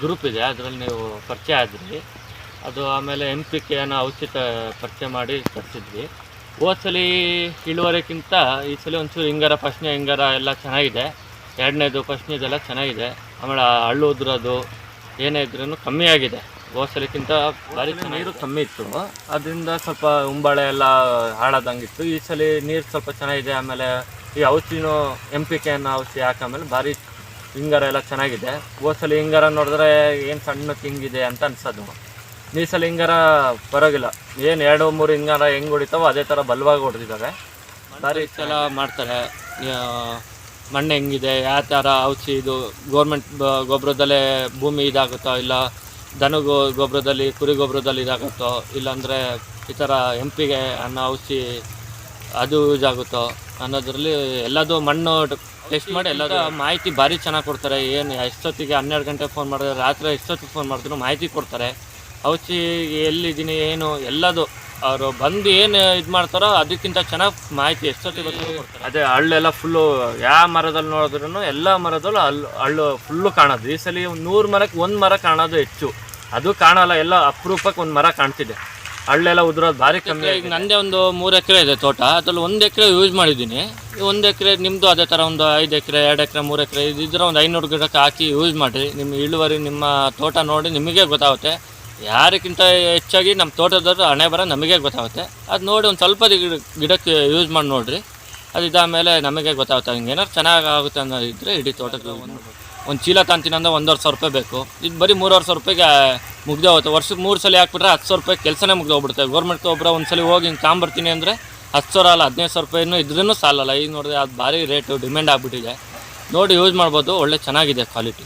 Group ಇದೆ ಅದರಲ್ಲಿ ನೀವು ಪರಿಚಯ ಆದ್ರಿ. ಅದು ಆಮೇಲೆ ಎನ್ ಪಿ ಕೆ ಅನ್ನೋ ಔಷಧ ಪರಿಚಯ ಮಾಡಿ ತರಿಸಿದ್ವಿ ಹೋದ್ಸಲಿ ಇಳುವರಿಗಿಂತ ಈ ಸಲ ಒಂಚೂರು ಹಿಂಗಾರ ಫಸ್ಟ್ನೇ ಹಿಂಗಾರ ಎಲ್ಲ ಚೆನ್ನಾಗಿದೆ. ಎರಡನೇದು ಫಸ್ಟ್ನೇದೆಲ್ಲ ಚೆನ್ನಾಗಿದೆ. ಆಮೇಲೆ ಹಳ್ಳು ಉದುರೋದು ಏನೇ ಇದ್ರೂ ಕಮ್ಮಿ ಆಗಿದೆ. ಹೋದ್ಸಲಿಕ್ಕಿಂತ ಭಾರಿ ನೀರು ಕಮ್ಮಿ ಇತ್ತು. ಅದರಿಂದ ಸ್ವಲ್ಪ ಉಂಬಳೆ ಎಲ್ಲ ಹಾಳಾದಂಗಿತ್ತು. ಈ ಸಲ ನೀರು ಸ್ವಲ್ಪ ಚೆನ್ನಾಗಿದೆ. ಆಮೇಲೆ ಈ ಔಷಧಿನೂ ಎಂ ಪಿ ಕೆ ಅನ್ನೋ ಔಷಧಿ ಹಾಕಾಮೇಲೆ ಭಾರಿ ಹಿಂಗಾರ ಎಲ್ಲ ಚೆನ್ನಾಗಿದೆ. ಹೋದ್ಸಲಿ ಹಿಂಗಾರ ನೋಡಿದ್ರೆ ಏನು ಸಣ್ಣ ತಿಂಗಿದೆ ಅಂತ ಅನ್ಸೋದು. ಈ ಸಲ ಹಿಂಗಾರ ಪರವಾಗಿಲ್ಲ. ಏನು ಎರಡು, ಮೂರು ಹಿಂಗಾರ ಹೆಂಗೆ ಹೊಡಿತಾವೋ ಅದೇ ಥರ ಬಲವಾಗಿ ಹೊಡೆದಿದ್ದಾವೆ ಬಾರಿ ಸಲ ಮಾಡ್ತಾರೆ. ಮಣ್ಣು ಹೆಂಗಿದೆ ಯಾವ ಥರ ಔಷಧಿ ಇದು ಗೌರ್ಮೆಂಟ್ ಗೊಬ್ಬರದಲ್ಲೇ ಭೂಮಿ ಇದಾಗುತ್ತೋ ಇಲ್ಲ, ದನ ಗೊಬ್ಬರದಲ್ಲಿ, ಕುರಿ ಗೊಬ್ಬರದಲ್ಲಿ ಇದಾಗುತ್ತೋ, ಇಲ್ಲಾಂದರೆ ಈ ಥರ ಎಂಪಿಗೆ ಅನ್ನೋ, ಔಷಧಿ ಅದು ಯೂಸ್ ಆಗುತ್ತೋ ಅನ್ನೋದ್ರಲ್ಲಿ ಎಲ್ಲದೂ ಮಣ್ಣು ಟೆಸ್ಟ್ ಮಾಡಿ ಎಲ್ಲ ಮಾಹಿತಿ ಭಾರಿ ಚೆನ್ನಾಗಿ ಕೊಡ್ತಾರೆ. ಏನು ಎಷ್ಟೊತ್ತಿಗೆ ಹನ್ನೆರಡು ಗಂಟೆ ಫೋನ್ ಮಾಡಿದ್ರೆ ರಾತ್ರಿ ಎಷ್ಟೊತ್ತಿಗೆ ಫೋನ್ ಮಾಡಿದ್ರು ಮಾಹಿತಿ ಕೊಡ್ತಾರೆ. ಔಷಧಿ ಎಲ್ಲಿದ್ದೀನಿ ಏನು ಎಲ್ಲದು ಅವರು ಬಂದು ಏನು ಇದು ಮಾಡ್ತಾರೋ ಅದಕ್ಕಿಂತ ಚೆನ್ನಾಗಿ ಮಾಹಿತಿ ಎಷ್ಟೊತ್ತಿಗೆ ಕೊಡ್ತಾರೆ. ಅದೇ ಹಳ್ಳೆಲ್ಲ ಫುಲ್ಲು ಯಾವ ಮರದಲ್ಲಿ ನೋಡಿದ್ರು ಎಲ್ಲ ಮರದಲ್ಲೂ ಅಲ್ಲಿ ಹಳ್ಳು ಫುಲ್ಲು ಕಾಣೋದು. ಈ ಸಲ ನೂರು ಮರಕ್ಕೆ ಒಂದು ಮರ ಕಾಣೋದು ಹೆಚ್ಚು. ಅದು ಕಾಣಲ್ಲ ಎಲ್ಲ ಅಪರೂಪಕ್ಕೆ ಒಂದು ಮರ ಕಾಣ್ತಿದೆ. ಹಳ್ಳೆಲ್ಲ ಉದುರೋದು ಭಾರಿ ಕಮ್ಮಿ ಈಗ ನಂದೇ ಒಂದು ಮೂರು ಎಕರೆ ಇದೆ ತೋಟ. ಅದ್ರಲ್ಲಿ ಒಂದು ಎಕರೆ ಯೂಸ್ ಮಾಡಿದ್ದೀನಿ. ಒಂದು ಎಕರೆ ನಿಮ್ಮದು ಅದೇ ಥರ ಒಂದು ಐದು ಎಕರೆ ಎರಡು ಎಕರೆ ಮೂರು ಎಕರೆ ಇದ್ರ ಒಂದು ಐನೂರು ಗಿಡಕ್ಕೆ ಹಾಕಿ ಯೂಸ್ ಮಾಡಿರಿ. ನಿಮ್ಮ ಇಳುವರಿ ನಿಮ್ಮ ತೋಟ ನೋಡಿ ನಿಮಗೆ ಗೊತ್ತಾಗುತ್ತೆ. ಯಾರಿಗಿಂತ ಹೆಚ್ಚಾಗಿ ನಮ್ಮ ತೋಟದವ್ರು ಹಣೆ ಬರ ನಮಗೆ ಗೊತ್ತಾಗುತ್ತೆ. ಅದು ನೋಡಿ ಒಂದು ಸ್ವಲ್ಪ ಗಿಡ ಗಿಡಕ್ಕೆ ಯೂಸ್ ಮಾಡಿ ನೋಡಿರಿ. ಅದು ಇದಾದಮೇಲೆ ನಮಗೆ ಗೊತ್ತಾಗುತ್ತೆ. ಹಂಗೇನಾರು ಏನಾದ್ರು ಚೆನ್ನಾಗಿ ಆಗುತ್ತೆ ಅನ್ನೋದಿದ್ರೆ ಇಡೀ ತೋಟಕ್ಕೆ ಒಂದು ಒಂದು ಚೀಲ ತಾಂತೀನಿ ಅಂದ್ರೆ ಒಂದೂವರೆ ಸಾವಿರ ರೂಪಾಯಿ ಬೇಕು. ಇದು ಬರೀ ಮೂರುವರೆ ಸಾವಿರ ರೂಪಾಯಿಗೆ ಮುಗ್ದೇ ಹೋಗುತ್ತೆ ವರ್ಷಕ್ಕೆ ಮೂರು ಸಲ ಹಾಕ್ಬಿಟ್ರೆ ಹತ್ತು ಸಾವಿರ ರೂಪಾಯಿ ಕೆಲಸನೇ ಮುಗ್ದು ಗೌರ್ಮೆಂಟ್ಗೆ ಗೌರ್ಮೆಂಟ್ ಒಬ್ಬರ ಒಂದು ಸಲ ಹೋಗಿ ಹಿಂಗೆ ತಾಂಬರ್ತೀನಿ ಅಂದರೆ ಹತ್ತು ಸಾವಿರ ಅಲ್ಲ, ಹದಿನೈದು ಸಾವಿರ ರೂಪಾಯಿನೂ ಇದ್ರೂ ಸಾಲಲ್ಲ. ಈಗ ನೋಡಿದ್ರೆ ಅದು ಭಾರಿ ರೇಟು ಡಿಮ್ಯಾಂಡ್ ಆಗಿಬಿಟ್ಟಿದೆ. ನೋಡಿ ಯೂಸ್ ಮಾಡ್ಬೋದು. ಒಳ್ಳೆ ಚೆನ್ನಾಗಿದೆ ಕ್ವಾಲಿಟಿ